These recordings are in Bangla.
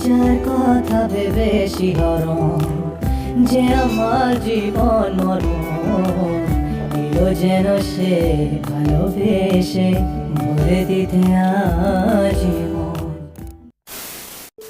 যার কথা ভেবে শিহরণ, যে আমার জীবন মরণ যেন সে ভালোবেসে ভরে দিতে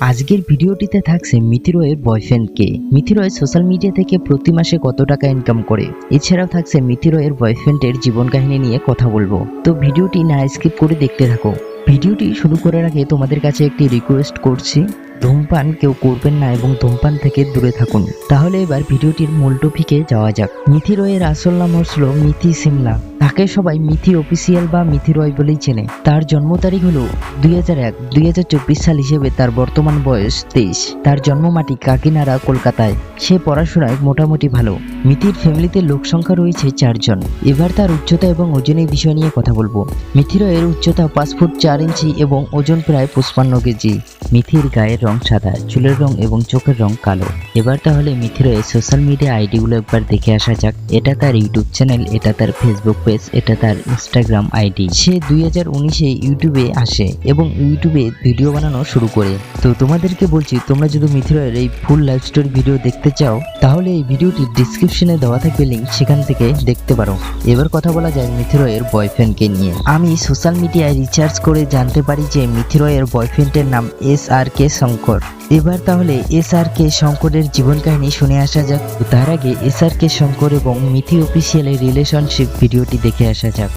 আজকের ভিডিওটিতে থাকছে মিথিরয়ের বয়ফ্রেন্ডকে মিথিরয় সোশ্যাল মিডিয়া থেকে প্রতি মাসে কত টাকা ইনকাম করে? এছাড়াও থাকছে মিথিরয়ের বয়ফ্রেন্ডের জীবন কাহিনী নিয়ে কথা বলব। তো ভিডিওটি না স্কিপ করে দেখতে থাকো। ভিডিওটি শুরু করার আগে তোমাদের কাছে একটি রিকোয়েস্ট করছি। ধূমপান কেউ করবেন না এবং ধূমপান থেকে দূরে থাকুন। তাহলে এবার ভিডিওটির মূল টপিকে যাওয়া যাক। মিথি রয়ের আসল নাম হচ্ছিল মিথি সিমলা। তাকে সবাই মিথি অফিসিয়াল বা মিথি রয় বলেই চেনে। তার জন্ম তারিখ হলো দুই হাজার এক, দুই হাজার চব্বিশ সাল হিসেবে তার বর্তমান বয়স তেইশ। তার জন্মমাটি কাকিনাড়া, কলকাতায়। সে পড়াশোনায় মোটামুটি ভালো। মিথির ফ্যামিলিতে লোক সংখ্যা রয়েছে চারজন। এবার তার উচ্চতা এবং ওজনের বিষয় নিয়ে কথা বলব। মিথি রয়ের উচ্চতা পাঁচ ফুট চার ইঞ্চি এবং ওজন প্রায় পঁচপান্ন কেজি। মিথির গায়ের রং সাদা, চুলের রং এবং চোখের রং কালো। এবার তাহলে মিথির সোশ্যাল মিডিয়া আইডিগুলো একবার দেখে আসা যাক। এটা তার ইউটিউব চ্যানেল এটা তার ফেসবুক পেজ এটা তার ইনস্টাগ্রাম আইডি। সে দুই হাজার উনিশে ইউটিউবে আসে এবং ইউটিউবে ভিডিও বানানো শুরু করে। তো তোমাদেরকে বলছি, তোমরা যদি মিথিরের এই ফুল লাইফ স্টোরি ভিডিও দেখতে চাও, তাহলে এই ভিডিওটি ডিসক্রিপশনে দেওয়া থাকবে লিঙ্ক সেখান থেকে দেখতে পারো। এবার কথা বলা যায় মিথিরয়ের বয়ফ্রেন্ডকে নিয়ে। আমি সোশ্যাল মিডিয়ায় রিচার্জ করে জানতে পারি যে মিথিরয়ের বয়ফ্রেন্ডের নাম S R K Shankar. Shankar এবার তাহলে এস আর কে শঙ্করের জীবন কাহিনী শুনে আসা যাক। তার আগে এস আর কে শঙ্কর এবং মিথি অফিসিয়ালের রিলেশনশিপ ভিডিওটি দেখে আসা যাক।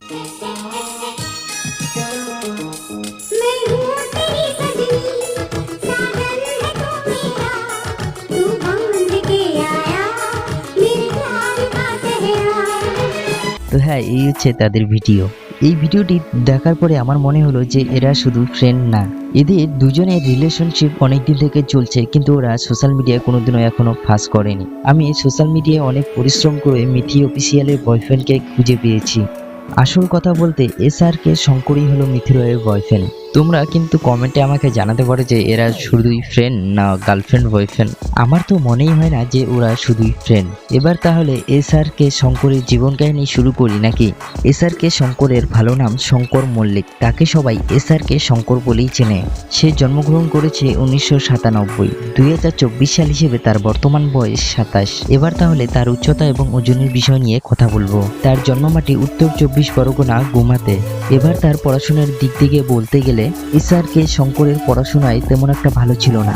তো হ্যাঁ এই হচ্ছে তাদের ভিডিও। এই ভিডিওটি দেখার পরে আমার মনে হলো যে এরা শুধু ফ্রেন্ড না। এদের দুজনের রিলেশনশিপ অনেকদিন থেকে চলছে, কিন্তু ওরা সোশ্যাল মিডিয়ায় কোনোদিনও এখনও ফাঁস করেনি। আমি সোশ্যাল মিডিয়ায় অনেক পরিশ্রম করে মিথি অফিসিয়ালের বয়ফ্রেন্ডকে খুঁজে পেয়েছি। আসল কথা বলতে এস আর কে শঙ্করই হলো মিথিরয়ের বয়ফ্রেন্ড তোমরা কিন্তু কমেন্টে আমাকে জানাতে পারো যে এরা শুধুই ফ্রেন্ড না গার্লফ্রেন্ড বয়ফ্রেন্ড আমার তো মনেই হয় না যে ওরা শুধুই ফ্রেন্ড এবার তাহলে এস আর কে শঙ্করের জীবন কাহিনী শুরু করি নাকি? এস আর কে শঙ্করের ভালো নাম শঙ্কর মল্লিক। তাকে সবাই এস আর কে শঙ্কর বলেই চেনে। সে জন্মগ্রহণ করেছে উনিশশো সাতানব্বই। দুই হাজার চব্বিশ সাল হিসেবে তার বর্তমান বয়স সাতাশ। এবার তাহলে তার উচ্চতা এবং ওজনের বিষয় নিয়ে কথা বলব। তার জন্মমাটি উত্তর চব্বিশ পরগনা, গুমাতে। এবার তার পড়াশোনার দিক থেকে বলতে গেলে এসআর কে শঙ্করের পড়াশোনায় তেমন একটা ভালো ছিল না।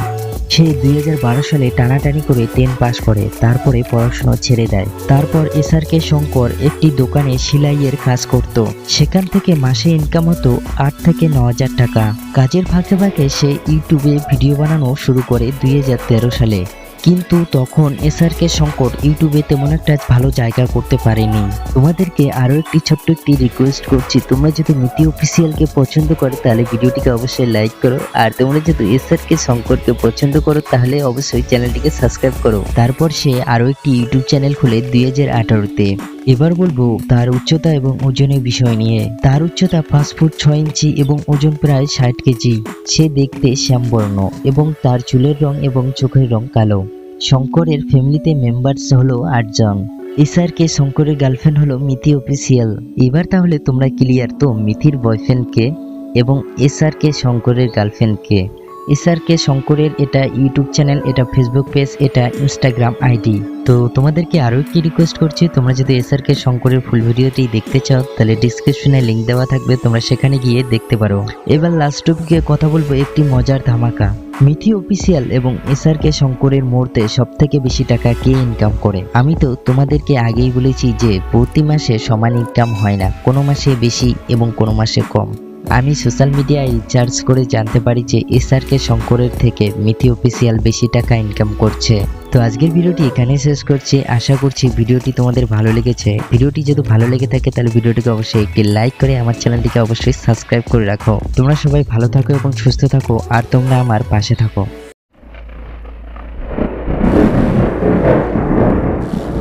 সে দুই হাজার বারো সালে টানাটানি করে টেন পাস করে, তারপরে পড়াশোনা ছেড়ে দেয়। তারপর এসআর কে শঙ্কর একটি দোকানে সেলাইয়ের কাজ করত। সেখান থেকে মাসে ইনকাম হতো আট থেকে ন হাজার টাকা। কাজের ফাঁকে ফাঁকে সে ইউটিউবে ভিডিও বানানো শুরু করে দুই হাজার তেরো সালে। কিন্তু তখন এসআর কে শঙ্কর ইউটিউবে তেমন একটা ভালো জায়গা করতে পারেনি। তোমাদেরকে আরও একটি ছোট্ট একটি রিকোয়েস্ট করছি, তোমরা যদি মিতি অফিসিয়ালকে পছন্দ করো, তাহলে ভিডিওটিকে অবশ্যই লাইক করো। আর তোমরা যদি এসআর কে শঙ্করকে পছন্দ করো তাহলে অবশ্যই চ্যানেলটিকে সাবস্ক্রাইব করো। তারপর সে আরও একটি ইউটিউব চ্যানেল খুলে দুই হাজার আঠারোতে। এবার বলব তার উচ্চতা এবং ওজনের বিষয় নিয়ে। তার উচ্চতা পাঁচ ফুট ছয় ইঞ্চি এবং ওজন প্রায় ষাট কেজি। সে দেখতে শ্যামবর্ণ এবং তার চুলের রং এবং চোখের রং কালো। শঙ্করের ফ্যামিলিতে মেম্বার্স হলো আটজন। এসআর কে শঙ্করের গার্লফ্রেন্ড হলো মিথি অফিসিয়াল। এবার তাহলে তোমরা ক্লিয়ার তো মিথির বয়ফ্রেন্ডকে এবং এসআর কে শঙ্করের গার্লফ্রেন্ডকে। এসআর কে শঙ্করের এটা ইউটিউব চ্যানেল, এটা ফেসবুক পেজ এটা ইনস্টাগ্রাম আইডি তো তোমাদেরকে আরও একটি রিকোয়েস্ট করছি, তোমরা যদি এসআর কে শঙ্করের ফুল ভিডিওটি দেখতে চাও, তাহলে ডিসক্রিপশনে লিঙ্ক দেওয়া থাকবে, তোমরা সেখানে গিয়ে দেখতে পারো। এবার লাস্ট টপিকে কথা বলব একটি মজার ধামাকা। মিথি অফিসিয়াল এবং এসআর কে শঙ্করের মুহূর্তে সব থেকে বেশি টাকা কে ইনকাম করে? আমি তো তোমাদেরকে আগেই বলেছি যে, প্রতি মাসে সমান ইনকাম হয় না, কোনো মাসে বেশি এবং কোনো মাসে কম। আমি সোশ্যাল মিডিয়ায় রিচার্জ করে জানতে পারি যে এসআরকে শঙ্করের থেকে মিথি অফিসিয়াল বেশি টাকা ইনকাম করছে। তো আজকের ভিডিওটি এখানে শেষ করছি। আশা করছি ভিডিওটি তোমাদের ভালো লেগেছে। ভিডিওটি যদি ভালো লেগে থাকে তাহলে ভিডিওটিকে অবশ্যই একটি লাইক করে আমার চ্যানেলটিকে অবশ্যই সাবস্ক্রাইব করে রাখো। তোমরা সবাই ভালো থাকো এবং সুস্থ থাকো। আর তোমরা আমার পাশে থাকো।